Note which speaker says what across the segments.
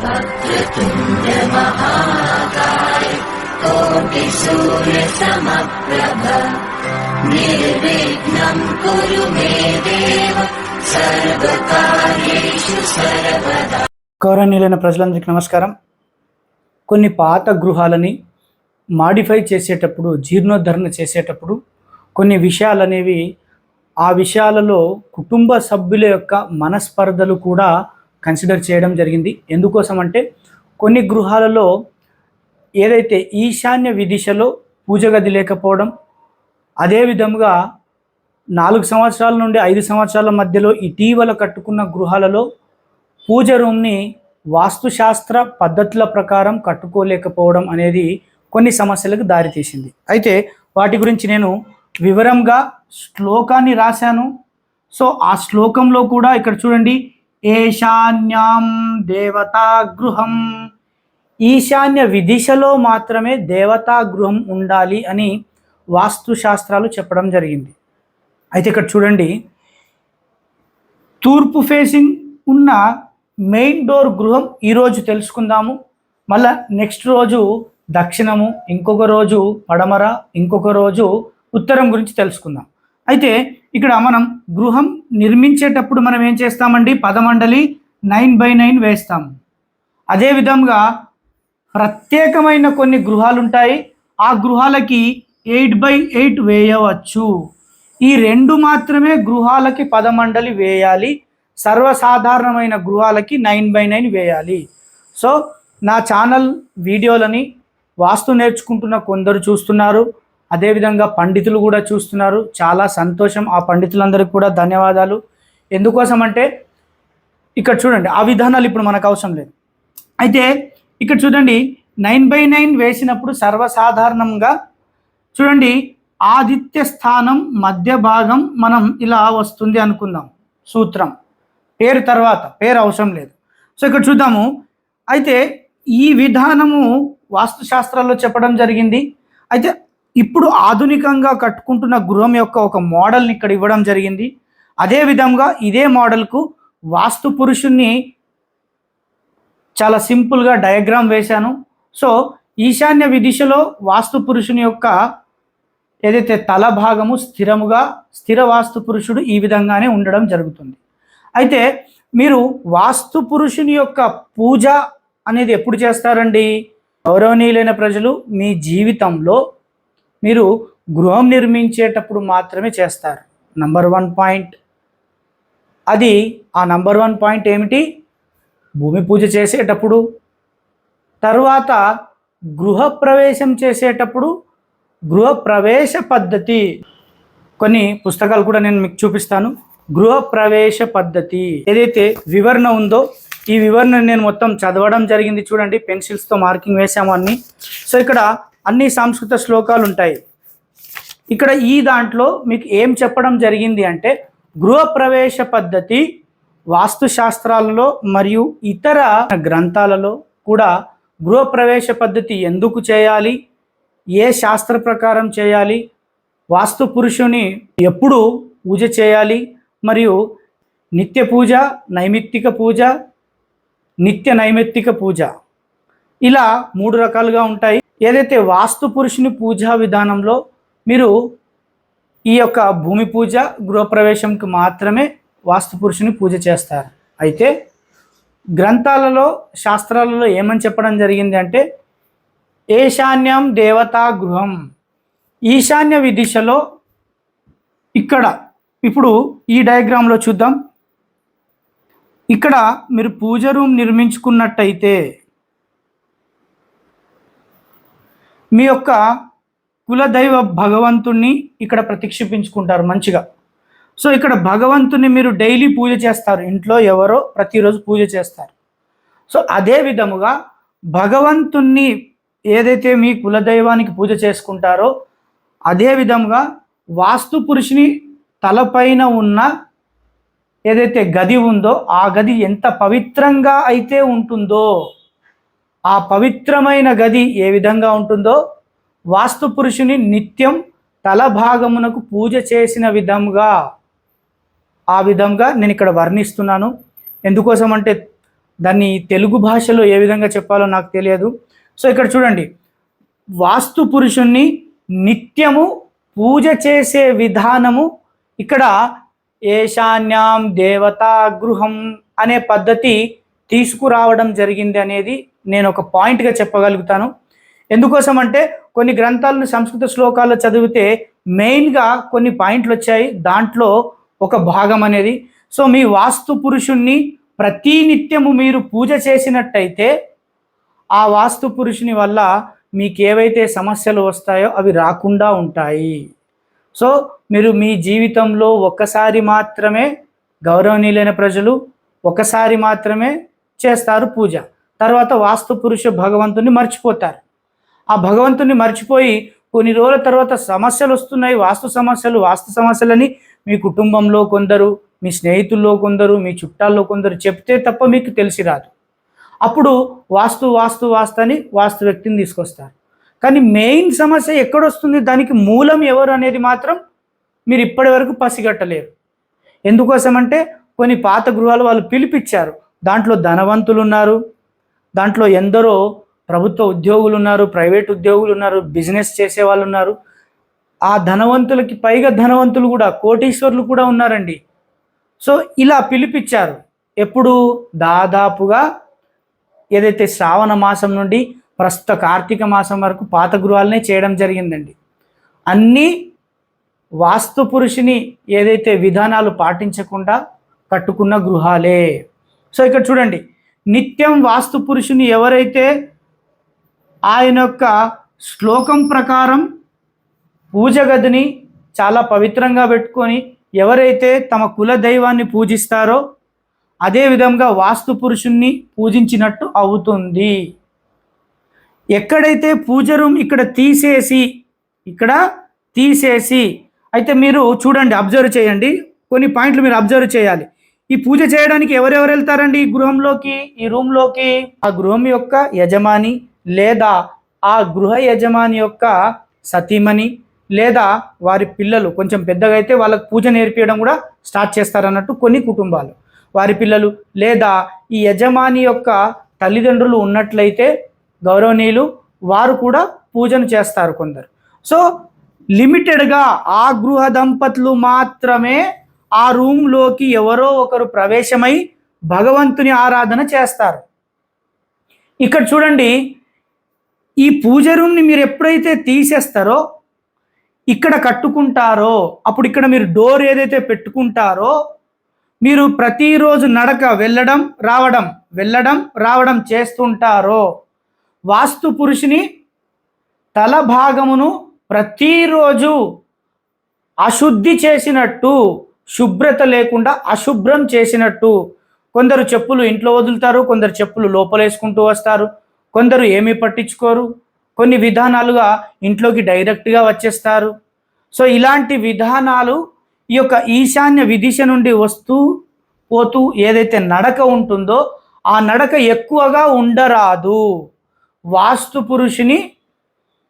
Speaker 1: वक्रतुण्ड महाकाय कोटिसूर्यसमप्रभ निर्विघ्नम् कुरु मे देव सर्वकार्येषु सर्वदा
Speaker 2: గౌరవనీయులైన ప్రజలందరికీ నమస్కారం కొన్ని పాత గృహాలని మాడిఫై చేసేటప్పుడు జీర్ణోద్ధరణ చేసేటప్పుడు కొన్ని విషయాలు అనేవి ఆ విషయాలలో కుటుంబ సభ్యుల యొక్క మనస్పర్ధలు కూడా కన్సిడర్ చేయడం జరిగింది. ఎందుకోసం అంటే కొన్ని గృహాలలో ఏదైతే ఈశాన్య విదిశలో పూజ గది లేకపోవడం అదే విధముగా నాలుగు సంవత్సరాల నుండి ఐదు సంవత్సరాల మధ్యలో ఇటీవల కట్టుకున్న గృహాలలో పూజ రూమ్ని వాస్తుశాస్త్ర పద్ధతుల ప్రకారం కట్టుకోలేకపోవడం అనేది కొన్ని సమస్యలకు దారితీసింది అయితే వాటి గురించి నేను వివరంగా శ్లోకాన్ని రాశాను. సో ఆ శ్లోకంలో కూడా ఇక్కడ చూడండి ఏశాన్యాం దేవతా గృహం ఈశాన్య విదిశలో మాత్రమే దేవతా గృహం ఉండాలి అని వాస్తుశాస్త్రాలు చెప్పడం జరిగింది. అయితే ఇక్కడ చూడండి. తూర్పు ఫేసింగ్ ఉన్న మెయిన్ డోర్ గృహం ఈరోజు తెలుసుకుందాము. మళ్ళా నెక్స్ట్ రోజు దక్షిణము ఇంకొక రోజు పడమర ఇంకొక రోజు ఉత్తరం గురించి తెలుసుకుందాం. అయితే ఇక్కడ మనం గృహం నిర్మించేటప్పుడు మనం ఏం చేస్తామండి? పదమండలి నైన్ బై నైన్ వేస్తాం. అదే విధంగా ప్రత్యేకమైన కొన్ని గృహాలు ఉంటాయి ఆ గృహాలకి ఎయిట్ బై ఎయిట్ వేయవచ్చు. ఈ రెండు మాత్రమే గృహాలకి పదమండలి వేయాలి. సర్వసాధారణమైన గృహాలకి నైన్ బై నైన్ వేయాలి. సో నా ఛానల్ వీడియోలని వాస్తు నేర్చుకుంటున్న కొందరు చూస్తున్నారు. అదేవిధంగా పండితులు కూడా చూస్తున్నారు. చాలా సంతోషం ఆ పండితులందరికీ కూడా ధన్యవాదాలు. ఎందుకోసం అంటే ఇక్కడ చూడండి ఆ విధానాలు ఇప్పుడు మనకు అవసరం లేదు. అయితే ఇక్కడ చూడండి నైన్ బై నైన్ వేసినప్పుడు సర్వసాధారణంగా చూడండి ఆదిత్య స్థానం మధ్య భాగం మనం ఇలా వస్తుంది అనుకుందాం. సూత్రం. పేరు తర్వాత పేరు అవసరం లేదు. సో ఇక్కడ చూద్దాము. అయితే ఈ విధానము వాస్తుశాస్త్రాల్లో చెప్పడం జరిగింది. అయితే ఇప్పుడు ఆధునికంగా కట్టుకుంటున్న గృహం యొక్క ఒక మోడల్ని ఇక్కడ ఇవ్వడం జరిగింది. అదే విధంగా ఇదే మోడల్కు వాస్తు పురుషుణ్ణి చాలా సింపుల్గా డయాగ్రామ్ వేశాను. సో ఈశాన్య విదిశలో వాస్తు పురుషుని యొక్క ఏదైతే తల భాగము స్థిరముగా స్థిర వాస్తు పురుషుడు ఈ విధంగానే ఉండడం జరుగుతుంది. అయితే మీరు వాస్తు పురుషుని యొక్క పూజ అనేది ఎప్పుడు చేస్తారండి? గౌరవనీయులైన ప్రజలు మీ జీవితంలో మీరు గృహం నిర్మించేటప్పుడు మాత్రమే చేస్తారు. నంబర్ వన్ పాయింట్ అది ఆ నంబర్ వన్ పాయింట్ ఏమిటి? భూమి పూజ చేసేటప్పుడు. తరువాత గృహప్రవేశం చేసేటప్పుడు గృహప్రవేశ పద్ధతి. కొన్ని పుస్తకాలు కూడా నేను మీకు చూపిస్తాను. గృహప్రవేశ పద్ధతి. ఏదైతే వివరణ ఉందో ఈ వివరణ నేను మొత్తం చదవడం జరిగింది చూడండి. పెన్సిల్స్తో మార్కింగ్ వేసాము అన్ని. సో ఇక్కడ అన్ని సంస్కృత శ్లోకాలు ఉంటాయి. ఇక్కడ ఈ దాంట్లో మీకు ఏం చెప్పడం జరిగింది అంటే గృహప్రవేశ పద్ధతి వాస్తుశాస్త్రాలలో మరియు ఇతర గ్రంథాలలో కూడా గృహప్రవేశ పద్ధతి ఎందుకు చేయాలి? ఏ శాస్త్ర ప్రకారం చేయాలి? వాస్తు పురుషుని ఎప్పుడు పూజ చేయాలి? మరియు నిత్య పూజ నైమిత్తిక పూజ నిత్య నైమిత్తిక పూజ. ఇలా మూడు రకాలుగా ఉంటాయి. ఏదైతే వాస్తు పురుషుని పూజా విధానంలో మీరు ఈ యొక్క భూమి పూజ గృహప్రవేశంకి మాత్రమే వాస్తు పురుషుని పూజ చేస్తారు. అయితే గ్రంథాలలో శాస్త్రాలలో ఏమని చెప్పడం జరిగింది అంటే ఈశాన్యం దేవతా గృహం. ఈశాన్య విదిశలో ఇక్కడ ఇప్పుడు ఈ డయాగ్రామ్లో చూద్దాం. ఇక్కడ మీరు పూజ రూమ్ నిర్మించుకున్నట్టయితే మీ యొక్క కులదైవ భగవంతుణ్ణి ఇక్కడ ప్రతిక్షిపించుకుంటారు మంచిగా. సో ఇక్కడ భగవంతుని మీరు డైలీ పూజ చేస్తారు. ఇంట్లో ఎవరో ప్రతిరోజు పూజ చేస్తారు. సో అదే విధముగా భగవంతుణ్ణి ఏదైతే మీ కులదైవానికి పూజ చేసుకుంటారో అదే విధముగా వాస్తు పురుషుని తలపైన ఉన్న ఏదైతే గది ఉందో ఆ గది ఎంత పవిత్రంగా అయితే ఉంటుందో ఆ పవిత్రమైన గది ఏ విధంగా ఉంటుందో వాస్తు పురుషుని నిత్యం తల భాగమునకు పూజ చేసిన విధంగా ఆ విధంగా నేను ఇక్కడ వర్ణిస్తున్నాను. ఎందుకోసం అంటే దాన్ని తెలుగు భాషలో ఏ విధంగా చెప్పాలో నాకు తెలియదు. సో ఇక్కడ చూడండి. వాస్తు పురుషుణ్ణి నిత్యము పూజ చేసే విధానము ఇక్కడ ఏశాన్యాం దేవతా గృహం అనే పద్ధతి తీసుకురావడం జరిగింది అనేది నేను ఒక పాయింట్గా చెప్పగలుగుతాను. ఎందుకోసం అంటే కొన్ని గ్రంథాలను సంస్కృత శ్లోకాల్లో చదివితే మెయిన్గా కొన్ని పాయింట్లు వచ్చాయి. దాంట్లో ఒక భాగం అనేది. సో మీ వాస్తు పురుషుణ్ణి ప్రతి నిత్యము మీరు పూజ చేసినట్టయితే ఆ వాస్తు పురుషుని వల్ల మీకు ఏవైతే సమస్యలు వస్తాయో అవి రాకుండా ఉంటాయి. సో మీరు మీ జీవితంలో ఒక్కసారి మాత్రమే గౌరవనీయులైన ప్రజలు ఒకసారి మాత్రమే చేస్తారు పూజ. తర్వాత వాస్తు పురుష భగవంతుని మర్చిపోతారు. ఆ భగవంతుని మర్చిపోయి కొన్ని రోజుల తర్వాత సమస్యలు వస్తున్నాయి. వాస్తు సమస్యలు వాస్తు సమస్యలని మీ కుటుంబంలో కొందరు మీ స్నేహితుల్లో కొందరు మీ చుట్టాల్లో కొందరు చెప్తే తప్ప మీకు తెలిసి రాదు. అప్పుడు వాస్తు వాస్తు వాస్తు అని వాస్తు వ్యక్తిని తీసుకొస్తారు. కానీ మెయిన్ సమస్య ఎక్కడొస్తుంది? దానికి మూలం ఎవరు అనేది మాత్రం మీరు ఇప్పటి వరకు పసిగట్టలేరు. ఎందుకోసం అంటే కొన్ని పాత గృహాలు వాళ్ళు పిలిపించారు దాంట్లో ధనవంతులు ఉన్నారు. దాంట్లో ఎందరో ప్రభుత్వ ఉద్యోగులు ఉన్నారు ప్రైవేట్ ఉద్యోగులు ఉన్నారు బిజినెస్ చేసే వాళ్ళు ఉన్నారు. ఆ ధనవంతులకి పైగా ధనవంతులు కూడా కోటీశ్వర్లు కూడా ఉన్నారండి. సో ఇలా పిలిపించారు ఎప్పుడు దాదాపుగా ఏదైతే శ్రావణ మాసం నుండి ప్రస్తుత కార్తీక మాసం వరకు పాత గృహాలనే చేయడం జరిగిందండి. అన్నీ వాస్తు పురుషుని ఏదైతే విధానాలు పాటించకుండా కట్టుకున్న గృహాలే. సో ఇక్కడ చూడండి. నిత్యం వాస్తు పురుషుని ఎవరైతే ఆయన యొక్క శ్లోకం ప్రకారం పూజ గదిని చాలా పవిత్రంగా పెట్టుకొని ఎవరైతే తమ కుల దైవాన్ని పూజిస్తారో అదే విధంగా వాస్తు పురుషుణ్ణి పూజించినట్టు అవుతుంది. ఎక్కడైతే పూజ రూమ్ ఇక్కడ తీసేసి ఇక్కడ తీసేసి అయితే మీరు చూడండి అబ్జర్వ్ చేయండి. కొన్ని పాయింట్లు మీరు అబ్జర్వ్ చేయాలి. ఈ పూజ చేయడానికి ఎవరెవరు వెళ్తారండి? ఈ గృహంలోకి ఈ రూమ్లోకి? ఆ గృహం యొక్క యజమాని లేదా ఆ గృహ యజమాని యొక్క సతీమణి లేదా వారి పిల్లలు కొంచెం పెద్దగా అయితే వాళ్ళకి పూజ నేర్పించడం కూడా స్టార్ట్ చేస్తారన్నట్టు కొన్ని కుటుంబాలు. వారి పిల్లలు లేదా ఈ యజమాని యొక్క తల్లిదండ్రులు ఉన్నట్లయితే గౌరవనీయులు వారు కూడా పూజను చేస్తారు కొందరు. సో లిమిటెడ్గా ఆ గృహ దంపతులు మాత్రమే ఆ రూమ్లోకి ఎవరో ఒకరు ప్రవేశమై భగవంతుని ఆరాధన చేస్తారు. ఇక్కడ చూడండి ఈ పూజ రూమ్ని మీరు ఎప్పుడైతే తీసేస్తారో ఇక్కడ కట్టుకుంటారో అప్పుడు ఇక్కడ మీరు డోర్ ఏదైతే పెట్టుకుంటారో మీరు ప్రతిరోజు నడక వెళ్ళడం రావడం వెళ్ళడం రావడం చేస్తుంటారో వాస్తు పురుషుని తల భాగమును ప్రతిరోజు అశుద్ధి చేసినట్టు శుభ్రత లేకుండా అశుభ్రం చేసినట్టు. కొందరు చెప్పులు ఇంట్లో వదులుతారు కొందరు చెప్పులు లోపలేసుకుంటూ వస్తారు కొందరు ఏమీ పట్టించుకోరు. కొన్ని విధానాలుగా ఇంట్లోకి డైరెక్ట్గా వచ్చేస్తారు. సో ఇలాంటి విధానాలు ఈ యొక్క ఈశాన్య విదిశ నుండి వస్తూ పోతూ ఏదైతే నడక ఉంటుందో ఆ నడక ఎక్కువగా ఉండరాదు. వాస్తు పురుషుని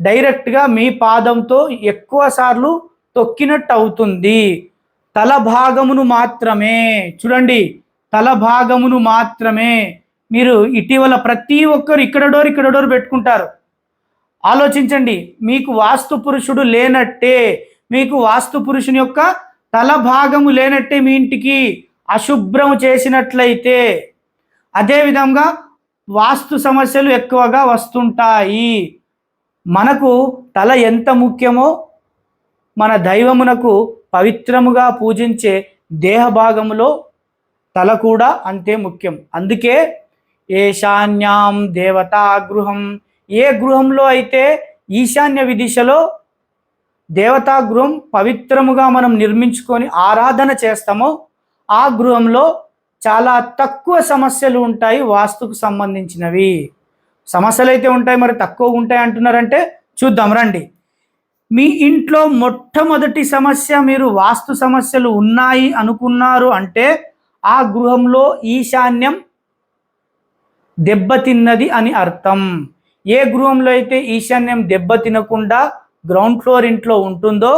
Speaker 2: డైరెక్ట్గా మీ పాదంతో ఎక్కువ సార్లు తొక్కినట్టు అవుతుంది. తల భాగమును మాత్రమే. చూడండి తల భాగమును మాత్రమే. మీరు ఇటీవల ప్రతి ఒక్కరు ఇక్కడ డోర్ ఇక్కడ డోర్ పెట్టుకుంటారు. ఆలోచించండి మీకు వాస్తు పురుషుడు లేనట్టే. మీకు వాస్తు పురుషుని యొక్క తల భాగము లేనట్టే మీ ఇంటికి అశుభ్రం చేసినట్లయితే. అదేవిధంగా వాస్తు సమస్యలు ఎక్కువగా వస్తుంటాయి. మనకు తల ఎంత ముఖ్యమో మన దైవమునకు పవిత్రముగా పూజించే దేహ భాగములో తల కూడా అంతే ముఖ్యం. అందుకే ఏశాన్యాం దేవతా గృహం. ఏ గృహంలో అయితే ఈశాన్య విదిశలో దేవతా గృహం పవిత్రముగా మనం నిర్మించుకొని ఆరాధన చేస్తామో ఆ గృహంలో చాలా తక్కువ సమస్యలు ఉంటాయి వాస్తుకు సంబంధించినవి. సమస్యలు అయితే ఉంటాయి మరి తక్కువ ఉంటాయి అంటున్నారంటే చూద్దాం రండి. మీ ఇంట్లో మొట్టమొదటి సమస్య మీరు వాస్తు సమస్యలు ఉన్నాయి అనుకున్నారు అంటే ఆ గృహంలో ఈశాన్యం దెబ్బతిన్నది అని అర్థం. ఏ గృహంలో అయితే ఈశాన్యం దెబ్బతినకుండా గ్రౌండ్ ఫ్లోర్ ఇంట్లో ఉంటుందో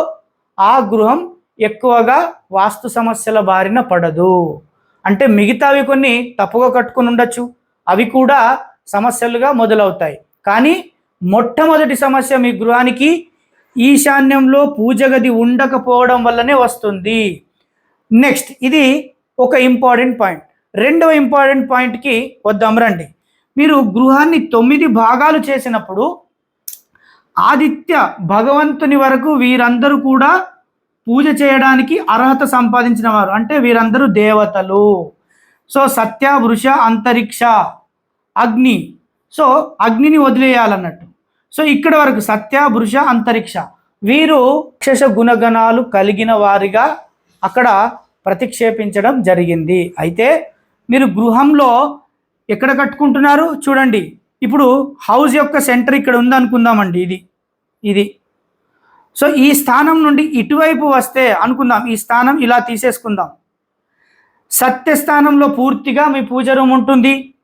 Speaker 2: ఆ గృహం ఎక్కువగా వాస్తు సమస్యల బారిన పడదు. అంటే మిగతావి కొన్ని తప్పుగా కట్టుకొని ఉండొచ్చు. అవి కూడా సమస్యలుగా మొదలవుతాయి. కానీ మొట్టమొదటి సమస్య మీ గృహానికి ఈశాన్యంలో పూజ గది ఉండకపోవడం వల్లనే వస్తుంది. నెక్స్ట్ ఇది ఒక ఇంపార్టెంట్ పాయింట్ రెండవ ఇంపార్టెంట్ పాయింట్కి వద్దాం రండి. మీరు గృహాన్ని తొమ్మిది భాగాలు చేసినప్పుడు ఆదిత్య భగవంతుని వరకు వీరందరూ కూడా పూజ చేయడానికి అర్హత సంపాదించిన వారు. అంటే వీరందరూ దేవతలు. సో సత్య వృష అంతరిక్ష అగ్ని. సో అగ్నిని వదిలేయాలన్నట్టు. సో ఇక్కడ వరకు సత్య వృష అంతరిక్ష వీరు రాక్షస గుణగణాలు కలిగిన వారిగా అక్కడ ప్రతిక్షేపించడం జరిగింది. అయితే మీరు గృహంలో ఎక్కడ కట్టుకుంటున్నారు? చూడండి. ఇప్పుడు హౌస్ యొక్క సెంటర్ ఇక్కడ ఉందనుకుందామండి. ఇది ఇది. సో ఈ స్థానం నుండి ఇటువైపు వస్తే అనుకుందాం. ఈ స్థానం ఇలా తీసేసుకుందాం. సత్య స్థానంలో పూర్తిగా మీ పూజ రూమ్ ఉంటుంది.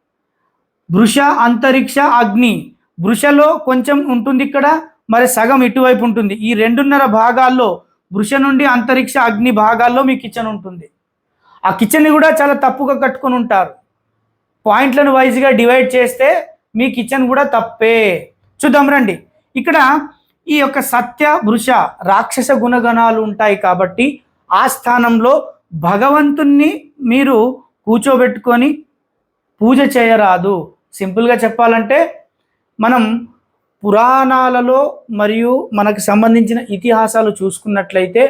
Speaker 2: భృష అంతరిక్ష అగ్ని. వృషలో కొంచెం ఉంటుంది ఇక్కడ మరి సగం ఇటువైపు ఉంటుంది. ఈ రెండున్నర భాగాల్లో వృష నుండి అంతరిక్ష అగ్ని భాగాల్లో మీ కిచెన్ ఉంటుంది. ఆ కిచెన్ని కూడా చాలా తప్పుగా కట్టుకొని ఉంటారు. పాయింట్లను వైజ్గా డివైడ్ చేస్తే మీ కిచెన్ కూడా తప్పే. చూద్దాం రండి. ఇక్కడ ఈ యొక్క సత్య వృష రాక్షస గుణగణాలు ఉంటాయి కాబట్టి ఆ స్థానంలో భగవంతుణ్ణి మీరు కూర్చోబెట్టుకొని పూజ చేయరాదు. సింపుల్గా చెప్పాలంటే మనం పురాణాలలో మరియు మనకు సంబంధించిన ఇతిహాసాలు చూసుకున్నట్లయితే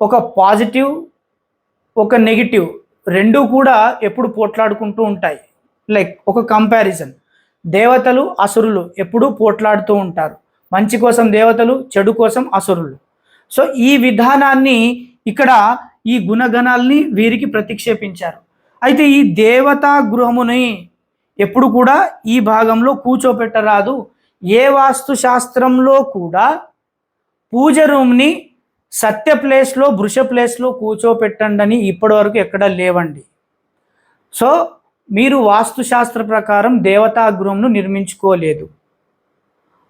Speaker 2: ఒక పాజిటివ్ ఒక నెగిటివ్ రెండు కూడా ఎప్పుడు పోట్లాడుకుంటూ ఉంటాయి. లైక్ ఒక కంపారిజన్. దేవతలు అసురులు ఎప్పుడూ పోట్లాడుతూ ఉంటారు. మంచి కోసం దేవతలు చెడు కోసం అసురులు. సో ఈ విధానాన్ని ఇక్కడ ఈ గుణగణాల్ని వీరికి ప్రతిక్షేపించారు. అయితే ఈ దేవతా గృహముని ఎప్పుడు కూడా ఈ భాగంలో కూర్చోపెట్టరాదు. ఏ వాస్తు శాస్త్రంలో కూడా పూజ రూమ్ని సత్య ప్లేస్లో వృష ప్లేస్లో కూర్చోపెట్టండి అని ఇప్పటివరకు ఎక్కడ లేవండి. సో మీరు వాస్తుశాస్త్ర ప్రకారం దేవతా గృహంను నిర్మించుకోలేదు.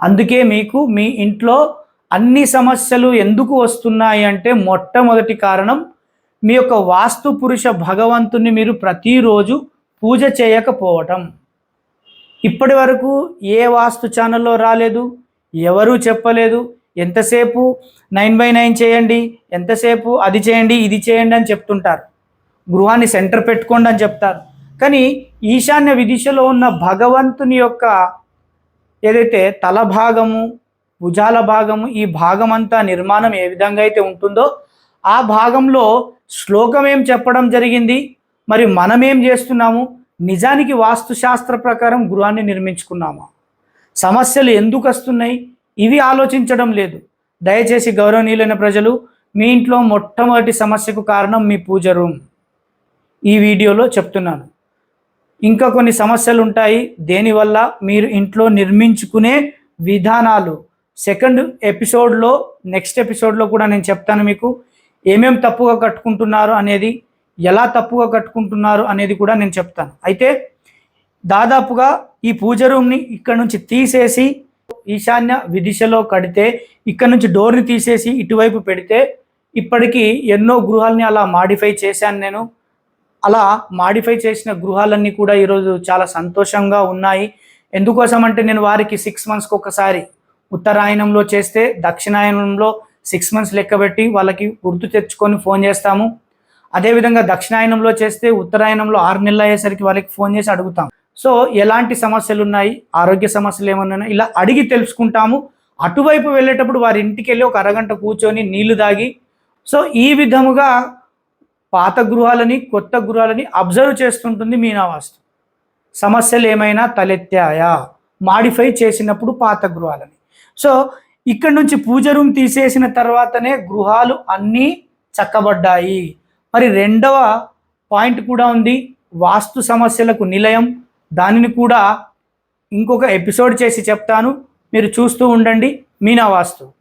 Speaker 2: అందుకే మీకు మీ ఇంట్లో అన్ని సమస్యలు ఎందుకు వస్తున్నాయి అంటే మొట్టమొదటి కారణం మీ యొక్క వాస్తు పురుష భగవంతుని మీరు ప్రతిరోజు పూజ చేయకపోవటం. ఇప్పటి వరకు ఏ వాస్తు ఛానల్లో రాలేదు ఎవరూ చెప్పలేదు. ఎంతసేపు నైన్ బై నైన్ చేయండి ఎంతసేపు అది చేయండి ఇది చేయండి అని చెప్తుంటారు. గృహాన్ని సెంటర్ పెట్టుకోండి అని చెప్తారు. కానీ ఈశాన్య విదిశలో ఉన్న భగవంతుని యొక్క ఏదైతే తల భాగము భుజాల భాగము ఈ భాగం అంతా నిర్మాణం ఏ విధంగా అయితే ఉంటుందో ఆ భాగంలో శ్లోకం ఏం చెప్పడం జరిగింది? మరి మనం ఏం చేస్తున్నాము? నిజానికి వాస్తుశాస్త్ర ప్రకారం గృహాన్ని నిర్మించుకున్నామా? సమస్యలు ఎందుకు వస్తున్నాయి? ఇవి ఆలోచించడం లేదు. దయచేసి గౌరవనీయులైన ప్రజలు మీ ఇంట్లో మొట్టమొదటి సమస్యకు కారణం మీ పూజ రూమ్. ఈ వీడియోలో చెప్తున్నాను. ఇంకా కొన్ని సమస్యలు ఉంటాయి. దేనివల్ల మీరు ఇంట్లో నిర్మించుకునే విధానాలు? సెకండ్ ఎపిసోడ్లో నెక్స్ట్ ఎపిసోడ్లో కూడా నేను చెప్తాను మీకు. ఏమేం తప్పుగా కట్టుకుంటున్నారు అనేది ఎలా తప్పుగా కట్టుకుంటున్నారు అనేది కూడా నేను చెప్తాను. అయితే దాదాపుగా ఈ పూజ రూమ్ని ఇక్కడ నుంచి తీసేసి ఈశాన్య విదిశలో కడితే ఇక్కడ నుంచి డోర్ని తీసేసి ఇటువైపు పెడితే ఇప్పటికీ ఎన్నో గృహాలని అలా మాడిఫై చేశాను నేను. అలా మాడిఫై చేసిన గృహాలన్నీ కూడా ఈరోజు చాలా సంతోషంగా ఉన్నాయి. ఎందుకోసం అంటే నేను వారికి సిక్స్ మంత్స్కి ఒకసారి ఉత్తరాయణంలో చేస్తే దక్షిణాయనంలో సిక్స్ మంత్స్ లెక్కబెట్టి వాళ్ళకి గుర్తు తెచ్చుకొని ఫోన్ చేస్తాము. అదేవిధంగా దక్షిణాయనంలో చేస్తే ఉత్తరాయణంలో ఆరు నెలలు అయ్యేసరికి వాళ్ళకి ఫోన్ చేసి అడుగుతాం. సో ఎలాంటి సమస్యలు ఉన్నాయి ఆరోగ్య సమస్యలు ఏమన్నా ఇలా అడిగి తెలుసుకుంటాము. అటువైపు వెళ్ళేటప్పుడు వారి ఇంటికి వెళ్ళి ఒక అరగంట కూర్చొని నీళ్ళు దాగి సో ఈ విధముగా పాత గృహాలని కొత్త గృహాలని అబ్జర్వ్ చేస్తుంటుంది మీనావాస్తు. సమస్యలు ఏమైనా తలెత్తాయా? మాడిఫై చేసినప్పుడు పాత గృహాలని. సో ఇక్కడ నుంచి పూజ రూమ్ తీసేసిన తర్వాతనే గృహాలు అన్నీ చక్కబడ్డాయి. మరి రెండవ పాయింట్ కూడా ఉంది. వాస్తు సమస్యలకు నిలయం. దానిని కూడా ఇంకొక ఎపిసోడ్ చేసి చెప్తాను. మీరు చూస్తూ ఉండండి. మీనా వాస్తు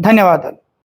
Speaker 2: ధన్యవాదాలు.